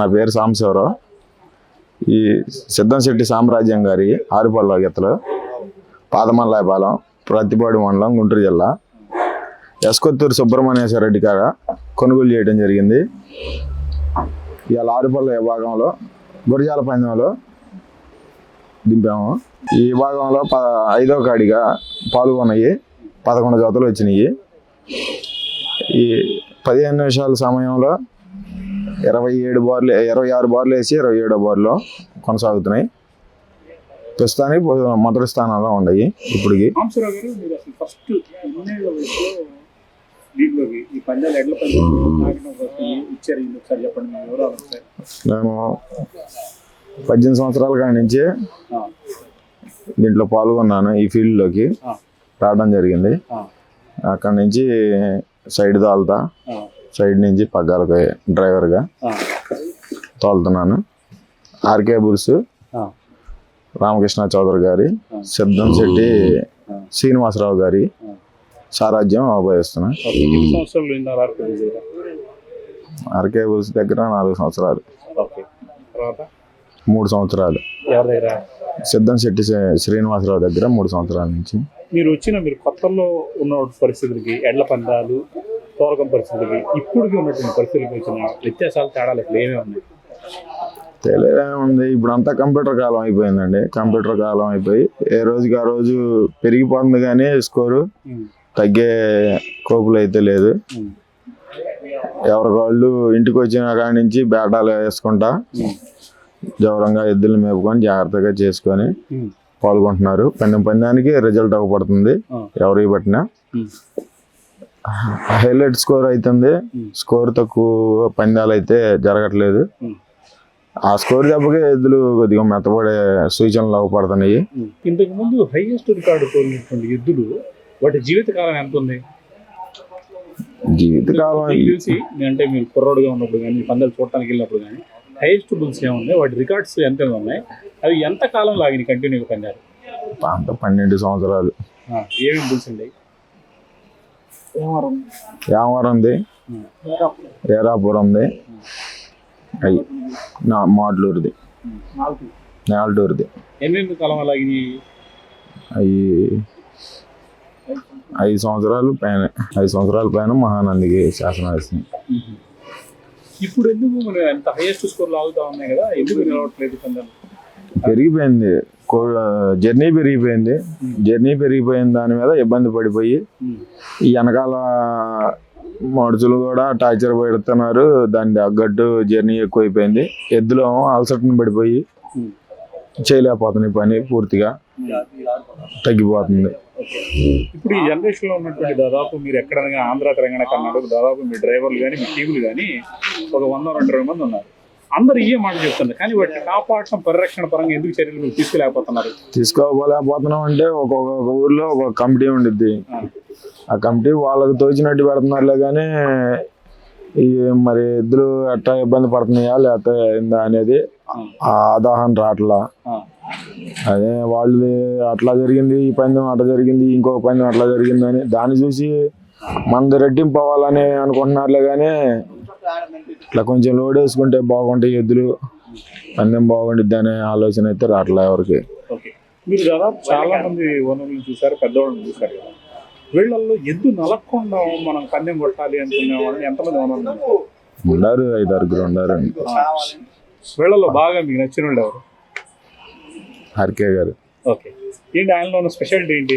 నా పేరు సాంబశివరావు ఈ సిద్ధంశెట్టి సామ్రాజ్యం గారి ఆరుపల్ల గీతలు పాదమల్లాయపాలెం ప్రతిపాడు మండలం గుంటూరు జిల్లా. ఎస్కొత్తూరు సుబ్రహ్మణ్యేశ్వర రెడ్డి కాడ కొనుగోలు చేయడం జరిగింది. ఇవాళ ఆరుపల్ల విభాగంలో గురజాల పందెంలో దింపాము. ఈ విభాగంలో ప ఐదో కాడిగా పాల్గొన్నాయి పదకొండు జతలు వచ్చినాయి. ఈ పదిహేను నిమిషాల సమయంలో ఇరవై ఏడు బార్లు ఇరవై ఆరు బార్లు వేసి ఇరవై ఏడో బార్లో కొనసాగుతున్నాయి. ప్రస్తుతానికి మొదటి స్థానంలో ఉన్నాయి ఇప్పటికి. నేను పద్దెనిమిది సంవత్సరాల కాడి నుంచి దీంట్లో పాల్గొన్నాను ఈ ఫీల్డ్లోకి రావడం జరిగింది. అక్కడి నుంచి సైడ్ తోలుతా ఆ, సైడ్ నుంచి పగ్గాలకి డ్రైవర్గా తోలుతున్నాను. ఆర్కే బుల్స్ రామకృష్ణ చౌదరి గారి సిద్ధం శెట్టి శ్రీనివాసరావు గారి ఆ. సారాధ్యం ఉపయోగిస్తున్నా ఆర్కే బుల్స్ దగ్గర? నాలుగు సంవత్సరాలు. మూడు సంవత్సరాలు. సిద్ధం శెట్టి శ్రీ- శ్రీనివాసరావు దగ్గర మూడు సంవత్సరాల నుంచి. మీరు వచ్చిన మీరు కొత్తలో ఉన్న పరిస్థితులకి ఎడ్ల పందాలు తోరకం పరిస్థితులకి ఇప్పటికి ఉన్నటువంటి పరిస్థితులకి వచ్చిన వ్యత్యాసాలు తేడాలు అసలు ఏమేమి ఉన్నాయి? తెలియదేముంది. ఇప్పుడు అంతా కంప్యూటర్ కాలం అయిపోయిందండి. కంప్యూటర్ కాలం అయిపోయి ఏ రోజుకి ఆ రోజు పెరిగిపోతుంది కానీ స్కోరు తగ్గే కోపులు అయితే లేదు. ఎవరి వాళ్ళు ఇంటికి వచ్చిన కాడి నుంచి బేటాలు వేసుకుంటా జవరంగా ఎద్దులు మేపుకొని జాగ్రత్తగా చేసుకొని పాల్గొంటున్నారు. పందెం పందానికి రిజల్ట్ అవ్వబడుతుంది. ఎవరికి పట్టినా. హైలైట్ స్కోర్ అవుతుంది. స్కోర్ తక్కువ పందాలు అయితే జరగట్లేదు. ఆ స్కోర్ దెబ్బకి ఎద్దులు కొద్దిగా మెత్తపడే సూచనలు అవ్వబడుతున్నాయి ఇంతకు ముందు హైయెస్ట్ రికార్డు తోలినటువంటి ఎద్దులు వాటి జీవితకాలం ఎంత ఉంది? జీవితకాలం తెలిసి అంటే మీరు కుర్రోడుగా ఉన్నప్పుడు కానీ పందాలు చూడటానికి వెళ్ళినప్పుడు కానీ హైయెస్ట్ బుల్స్ ఏమున్నాయి? వాటి రికార్డ్స్ ఎంత ఉన్నాయి? అవి ఎంత కాలం లాగినాయి కంటిన్యూగా పందాలు? అంత పన్నెండు సంవత్సరాలు. ఏమేమి బుల్స్ ఉన్నాయి యామవరం ఉంది? ఏరాపురం ఉంది. అయ్యి నా మాట్లూరుది నేలటూరుది అవి ఐదు సంవత్సరాలు పైన ఐదు సంవత్సరాల పైన మహానందికి శాసనం వేసింది ఇప్పుడు ఎందుకు ఎంత హైయెస్ట్ స్కోర్ లాగుతా ఉన్నాయి కదా? ఎందుకు నిలవట్లేదు పెరిగిపోయింది. కో- జర్నీ పెరిగిపోయింది. జర్నీ పెరిగిపోయిన దాని మీద ఇబ్బంది పడిపోయి ఈ వెనకాల మడుచులు కూడా టార్చర్ పెడుతున్నారు. దాని తగ్గట్టు జర్నీ ఎక్కువైపోయింది. ఎద్దులో అలసటను పడిపోయి చేయలేకపోతున్నాయి పని పూర్తిగా తగ్గిపోతుంది. ఇప్పుడు ఈ జనరేషన్లో ఉన్నటువంటి దాదాపు మీరు ఎక్కడైనా ఆంధ్ర తెలంగాణ కర్ణాటక దాదాపు మీ డ్రైవర్లు కానీ మీ టీములు కానీ ఒక వంద రెండు మంది ఉన్నారు. అందరు ఇవే మాట చెప్తున్నారు. కానీ వాటిని కాపాడటం పరిరక్షణ పరంగా ఎందుకు చర్యలు మీరు తీసుకులేకపోతున్నారు? తీసుకోలేకపోతున్నాం అంటే ఒక్కొక్క ఊర్లో ఒక కమిటీ ఉండిద్ది. ఆ, కమిటీ వాళ్ళకి తోచినట్టు పెడుతున్నారులే కానీ ఈ మరి ఎద్దులు ఎట్లా ఇబ్బంది పడుతున్నాయా లేకపోతే ఏందా అనేది ఆ. అవగాహన రావట్లా. ఆ, అదే వాళ్ళు అట్లా జరిగింది ఈ పందెం అట్లా జరిగింది ఇంకొక పందెం అట్లా జరిగింది అని దాన్ని చూసి మనది రెట్టింపు అవ్వాలని అనుకుంటున్నారులే కానీ ఇట్లా కొంచెం లోడ్ వేసుకుంటే బాగుంటాయి ఎద్దులు. పందెం బాగుండిద్ది అనే ఆలోచన అయితే రావట్లే ఎవరికి. మీరు దాదాపు చాలా మంది వనరులను చూసారు పెద్దవాళ్ళని చూసారు వీళ్ళల్లో ఎద్దు నలగకుండా మనం పందెం కొట్టాలి అనుకునే వాళ్ళని ఎంతమంది వనరులు ఉన్నారు? ఐదు ఆరుగురు ఉండారు ఆ, వీళ్ళల్లో బాగా మీకు నచ్చిన వాళ్ళు ఎవరు? హర్కే గారు. ఓకే. ఏంటి ఆయనలో ఉన్న స్పెషాలిటీ ఏంటి?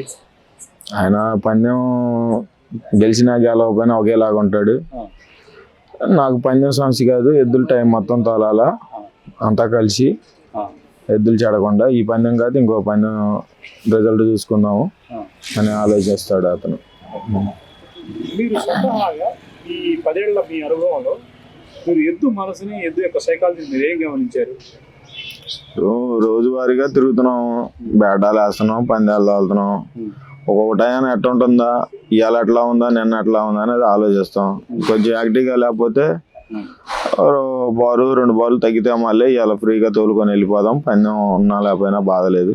ఆయన పందెం గెలిచినా గెలవకపోయినా ఒకేలాగా ఉంటాడు. నాకు పందెం సమస్య కాదు ఎద్దుల టైం మొత్తం తోలాలా. అంతా కలిసి ఎద్దులు చెడకుండా ఈ పందెం కాదు ఇంకో పందెం రిజల్ట్ చూసుకుందాము. అని ఆలోచిస్తాడు అతను. మీరు స్వతహాగా ఈ పదేళ్ళ మీ అనుభవంలో మీరు ఎద్దు మనసుని ఎద్దు యొక్క సైకాలజీ మీరు ఏం గమనించారు? రోజువారీగా తిరుగుతున్నాం బేటాలు వేస్తున్నాం పందాలు తోలుతున్నాం. ఒక్కొక్క టైం ఎట్లా ఉంటుందా? ఇవాళ ఎట్లా ఉందా? నిన్న ఎట్లా ఉందా? అనేది ఆలోచిస్తాం. కొంచెం యాక్టివ్గా లేకపోతే బారు రెండు బార్లు తగ్గితే మళ్ళీ ఇవాళ ఫ్రీగా తోలుకొని వెళ్ళిపోదాం. పందెం ఉన్నా లేకపోయినా బాధ లేదు.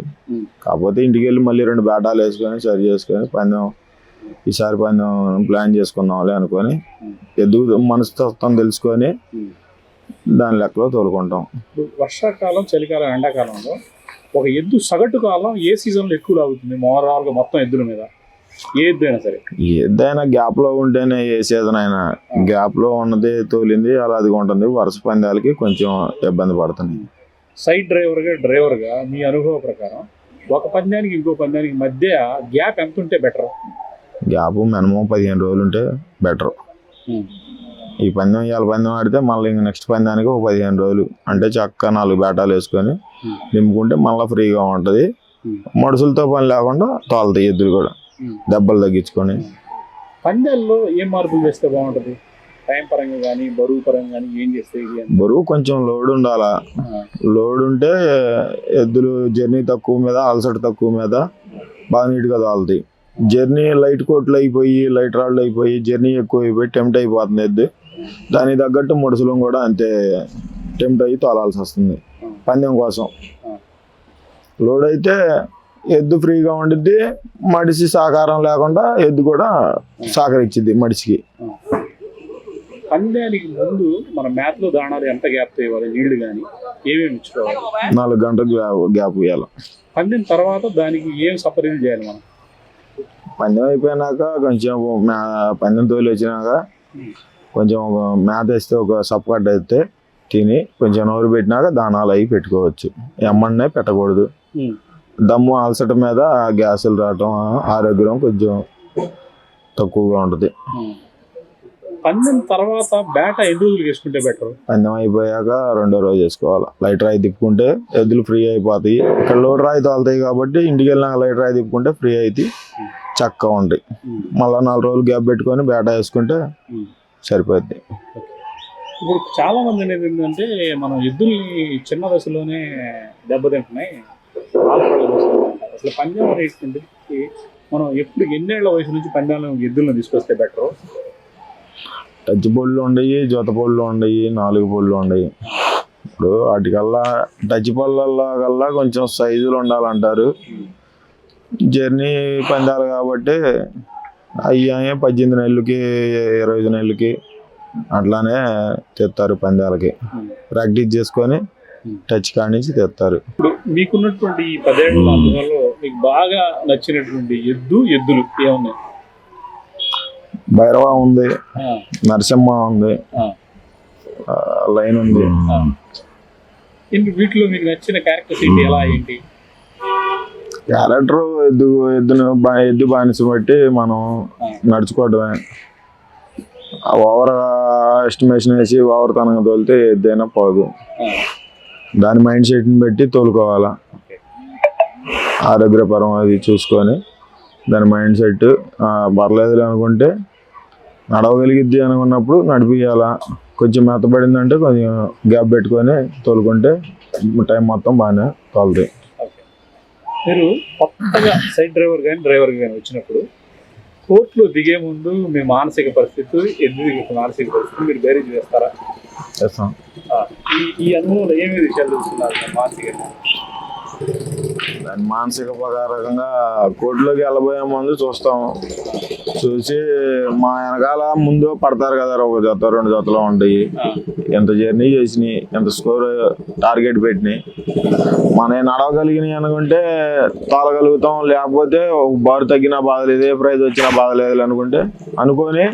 కాకపోతే ఇంటికి వెళ్ళి మళ్ళీ రెండు బేటాలు వేసుకొని సరి చేసుకొని పందెం ఈసారి పందెం ప్లాన్ చేసుకుందాంలే అనుకొని ఎదుగు మనస్తత్వం తెలుసుకొని దాని లెక్కలో తోలుకుంటాం. వర్షాకాలం చలికాలం ఎండాకాలంలో ఒక ఎద్దు సగటు కాలం ఏ సీజన్లో ఎక్కువ లాగుతుంది? మోరాలుగా మొత్తం ఎద్దుల మీద. ఏ ఎద్దు అయినా సరే. ఏదైనా గ్యాప్లో ఉంటేనే ఏ సీజన్ అయినా. గ్యాప్లో ఉన్నది తోలింది అలా అది ఉంటుంది వరుస పందాలకి కొంచెం ఇబ్బంది పడుతుంది. సైడ్ డ్రైవర్గా డ్రైవర్గా మీ అనుభవ ప్రకారం ఒక పందానికి ఇంకో పందానికి మధ్య గ్యాప్ ఎంత ఉంటే బెటర్? గ్యాప్ మినిమం పదిహేను రోజులు ఉంటే బెటర్ ఈ పందెం ఇవాళ పందెం ఆడితే మళ్ళీ ఇంక నెక్స్ట్ పందానికి ఒక పదిహేను రోజులు. అంటే చక్కగా నాలుగు బేటాలు వేసుకొని దింపుకుంటే మళ్ళీ ఫ్రీగా ఉంటుంది. మడుసులతో పని లేకుండా తోలుతాయి ఎద్దులు కూడా. దెబ్బలు తగ్గించుకొని. పందాల్లో ఏం మార్పులు చేస్తే బాగుంటుంది? టైం పరంగా కానీ బరువు పరంగా కానీ ఏం చేస్తే. బరువు కొంచెం లోడ్ ఉండాలా? లోడ్ ఉంటే ఎద్దులు జర్నీ తక్కువ మీద అలసట తక్కువ మీద బాగా నీట్గా తోలుతాయి జర్నీ లైట్ కోట్లు అయిపోయి లైట్ రాళ్ళు అయిపోయి జర్నీ ఎక్కువ అయిపోయి టెంప్ట్ అయిపోతుంది ఎద్దు. దానికి తగ్గట్టు ముడుసులం కూడా అంతే టెంప్ట్ అయ్యి తోలాల్సి వస్తుంది పందెం కోసం. లోడ్ అయితే ఎద్దు ఫ్రీగా ఉండిద్ది మడిసి సహకారం లేకుండా ఎద్దు కూడా సహకరించిద్ది మడిసికి. పందానికి ముందు మన దాణాలు ఎంత గ్యాప్ ఇవ్వాలి నీళ్ళు కానీ ఏమేమి ఇచ్చుకోవాలి నాలుగు గంటలు గ్యా- గ్యాప్ ఇవ్వాలి పందిన తర్వాత దానికి ఏం సపరీలు చేయాలి మనం? పందెం అయిపోయినాక కొంచెం పందెం తోలి వచ్చినాక కొంచెం ఒక మేత వేస్తే ఒక సప్పగడ్డ వేస్తే తిని కొంచెం నోరు పెట్టినాక దానాలు అవి పెట్టుకోవచ్చు. ఎమ్మన్నే పెట్టకూడదు. దమ్ము అలసట మీద గ్యాసులు రావటం ఆరోగ్యం కొంచెం తక్కువగా ఉంటుంది. పందిన తర్వాత బేట ఎన్ని రోజులు వేసుకుంటే బెటర్? పందెం అయిపోయాక రెండో రోజు వేసుకోవాలి లైట్ రాయి తిప్పుకుంటే ఎద్దులు ఫ్రీ అయిపోతాయి. ఇక్కడ లోడ్ రాయి తోలుతాయి కాబట్టి ఇంటికి వెళ్ళినాక లైట్ రాయి తిప్పుకుంటే ఫ్రీ అయితే చక్కగా ఉంటాయి. మళ్ళీ నాలుగు రోజులు గ్యాప్ పెట్టుకొని బేట వేసుకుంటే సరిపోద్ది. ఇప్పుడు చాలా మంది అనేది ఏంటంటే మనం ఎద్దుల్ని చిన్న దశలోనే దెబ్బతింటున్నాయి. అసలు పందెం రేసింది మనం ఎప్పుడు ఎన్నేళ్ళ వయసు నుంచి పందెంలో ఎద్దులను తీసుకొస్తే బెటర్? టచ్ బోర్డులు ఉండయి జొత బోర్డులు ఉండయి నాలుగు బోర్డులు ఉండయి. ఇప్పుడు వాటికల్లా టచ్ పళ్ళల్లో కల్లా కొంచెం సైజులు ఉండాలంటారు. జర్నీ పందాలు కాబట్టి అయ్యాయి పద్దెనిమిది నెలలకి ఇరవై ఐదు నెలలకి. అట్లానే తెస్తారు పందాలకి. ప్రాక్టీస్ చేసుకొని టచ్ కాడి నుంచి తెస్తారు ఇప్పుడు మీకున్నటువంటి ఈ అనుభవంలో మీకు బాగా నచ్చినటువంటి ఎద్దు ఎద్దులు ఏమున్నాయి? భైరవ ఉంది నరసింహ ఉంది లైన్ ఉంది. వీటిలో మీకు నచ్చిన క్యారెక్టర్స్ ఎలా ఏంటి? క్యారెక్టర్ ఎద్దు ఎద్దును బా- ఎద్దు బానిస బట్టి మనం నడుచుకోవడమే ఓవర్ ఎస్టిమేషన్ వేసి ఓవర్ తనంగా తోలితే ఎద్దైనా పోదు. దాని మైండ్ సెట్ని బట్టి తోలుకోవాలా. ఆరోగ్యపరం అది చూసుకొని దాని మైండ్ సెట్ పర్లేదు అనుకుంటే నడవగలిగిద్ది అనుకున్నప్పుడు నడిపియాలా కొంచెం మెత్తబడిందంటే కొంచెం గ్యాప్ పెట్టుకొని తోలుకుంటే టైం మొత్తం బాగానే తోలుతాయి మీరు కొత్తగా సైడ్ డ్రైవర్ కానీ డ్రైవర్ కానీ వచ్చినప్పుడు కోర్టులో దిగే ముందు మీ మానసిక పరిస్థితి దిగే మానసిక పరిస్థితి మీరు బేరీజ్ వేస్తారా? చేస్తాం. ఆ, ఈ ఈ అనుభవంలో ఏమేమి విషయాలు తెలుస్తున్నారు మీ మానసికంగా? దాని మానసిక ప్రకారకంగా కోర్టులోకి వెళ్ళబోయే ముందు చూస్తాం. చూసి మా వెనకాల ముందు పడతారు కదా ఒక జత రెండు జతలు ఉంటాయి. ఎంత జర్నీ చేసినాయి ఎంత స్కోర్ టార్గెట్ పెట్టినాయి. మన నడవగలిగినాయి అనుకుంటే తాళగలుగుతాం లేకపోతే ఒక బారు తగ్గినా బాధలేదు ఏ ప్రైజ్ వచ్చినా బాధలేదు అనుకుంటే అనుకొని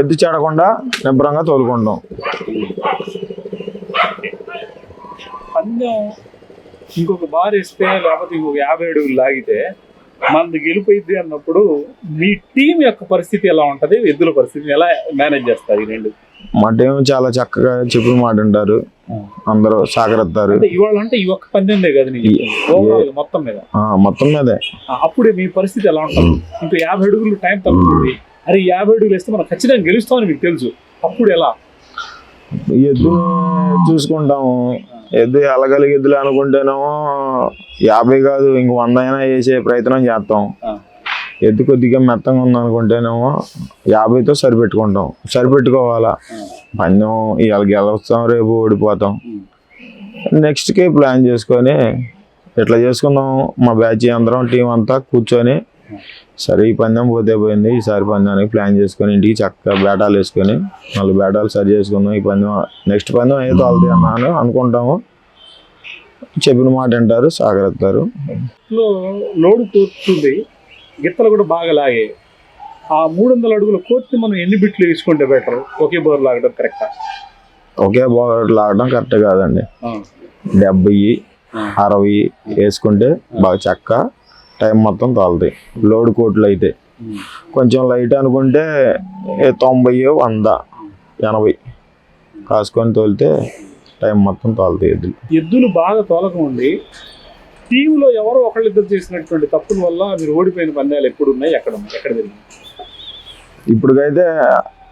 ఎద్దు చెడకుండా నిబ్బరంగా తోలుకుంటాం. పందెం ఇంకొక బార్ ఇస్తే లేకపోతే ఇంకొక యాభై అడుగులు లాగితే మనది గెలిపోయింది అన్నప్పుడు మీ టీం యొక్క పరిస్థితి ఎలా ఉంటది? ఎద్దుల పరిస్థితిని ఎలా మేనేజ్ చేస్తారు ఈ రెండు? మా టీం చాలా చక్కగా చెప్పిన మాట ఉంటారు అందరూ అంటే ఇవాళ అంటే ఈ ఒక్క పందెందే కదా మొత్తం మీద? మొత్తం మీదే. అప్పుడే మీ పరిస్థితి ఎలా ఉంటుంది? ఇంకా యాభై అడుగులు టైం తగ్గుతుంది. అరే యాభై అడుగులు వేస్తే మనం ఖచ్చితంగా గెలుస్తామని మీకు తెలుసు. అప్పుడు ఎలా? ఎద్దుని చూసుకుంటాము. ఎద్దు ఎలగలిగిద్దులు అనుకుంటేనేమో యాభై కాదు ఇంక వంద అయినా వేసే ప్రయత్నం చేస్తాం. ఎద్దు కొద్దిగా మెత్తంగా ఉంది అనుకుంటేనేమో యాభైతో సరిపెట్టుకుంటాం. సరిపెట్టుకోవాలా? పందెం ఇవాళ గెలుస్తాం రేపు ఓడిపోతాం. నెక్స్ట్కి ప్లాన్ చేసుకొని ఇట్లా చేసుకుందాం. మా బ్యాచ్ అందరం టీం అంతా కూర్చొని సరే ఈ పందెం పోతే పోయింది. ఈసారి పందానికి ప్లాన్ చేసుకొని ఇంటికి చక్కగా బేటాలు వేసుకొని నాలుగు బేటాలు సరి చేసుకుందాం. ఈ పందెం నెక్స్ట్ పందెం ఏ తోలది అన్నాను అనుకుంటాము. చెప్పిన మాట వింటారు సాగరెత్తారు. లో లోడు కూర్చుంది గిత్తలు కూడా బాగా లాగే ఆ మూడు వందల అడుగుల కోర్టుని మనం ఎన్ని బిట్లు వేసుకుంటే బెటర్? ఒకే బోర్ లాగడం కరెక్టా? ఒకే బాగా లాగడం కరెక్ట్ కాదండి. డెబ్బై అరవై వేసుకుంటే బాగా చక్క టైం మొత్తం తోలుతాయి లోడ్ కోట్లు అయితే. కొంచెం లైట్ అనుకుంటే తొంభై వంద ఎనభై కాసుకొని తోలితే టైం మొత్తం తోలుతాయి ఎద్దులు ఎద్దులు బాగా తోలకం ఉండి టీంలో ఎవరో ఒకళ్ళిద్దరు చేసినటువంటి తప్పుల వల్ల మీరు ఓడిపోయిన పందాలు ఎప్పుడు ఉన్నాయి ఎక్కడ ఉన్నాయి ఎక్కడ జరిగింది ఇప్పటికైతే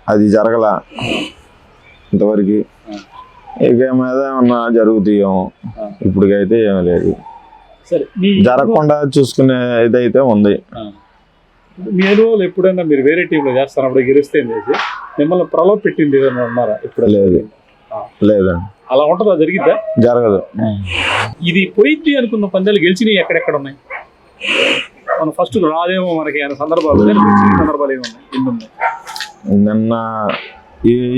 అది జరగల. ఇంతవరకు ఇక మీద ఏమన్నా జరుగుతాయేమో ఇప్పటికైతే ఏమీ లేదు. జరగకుండా చూసుకునే ఇదైతే ఉంది. మీ అనుభవాలు ఎప్పుడైనా మీరు వేరే టీంలో చేస్తారు? అప్పుడు గెలిస్తే చేసి మిమ్మల్ని ప్రలోభ పెట్టింది ఏదైనా ఉన్నారా ఇప్పుడు లేదు. లేదండి అలా ఉంటుందా? జరిగిద్దా? జరగదు. ఇది పోయిద్ది అనుకున్న పందాలు గెలిచినవి ఎక్కడెక్కడ ఉన్నాయి? మనం ఫస్ట్ రాదేమో మనకి అనే సందర్భాలు సందర్భాలు ఏమి ఉన్నాయి? ఎన్ని ఉన్నాయి? నిన్న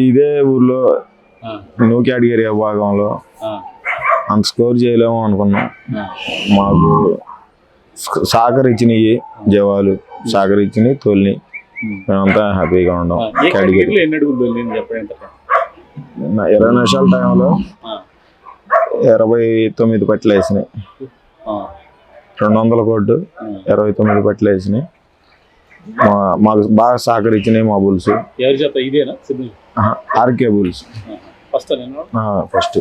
ఇదే ఊర్లో కేటగిరీ భాగంలో అంత స్కోర్ చేయలేము అనుకున్నాం. మాకు సహకరించినవి జవాలు సహకరించినవి తోలిని. మేమంతా హ్యాపీగా ఉన్నాం ఇరవై నిమిషాల టైంలో ఇరవై తొమ్మిది పట్లు వేసినాయి. రెండు వందల కోట్లు. ఇరవై తొమ్మిది పట్లు వేసినాయి. మా మాకు బాగా సహకరించినాయి మా బుల్స్. RK bulls. ఫస్ట్.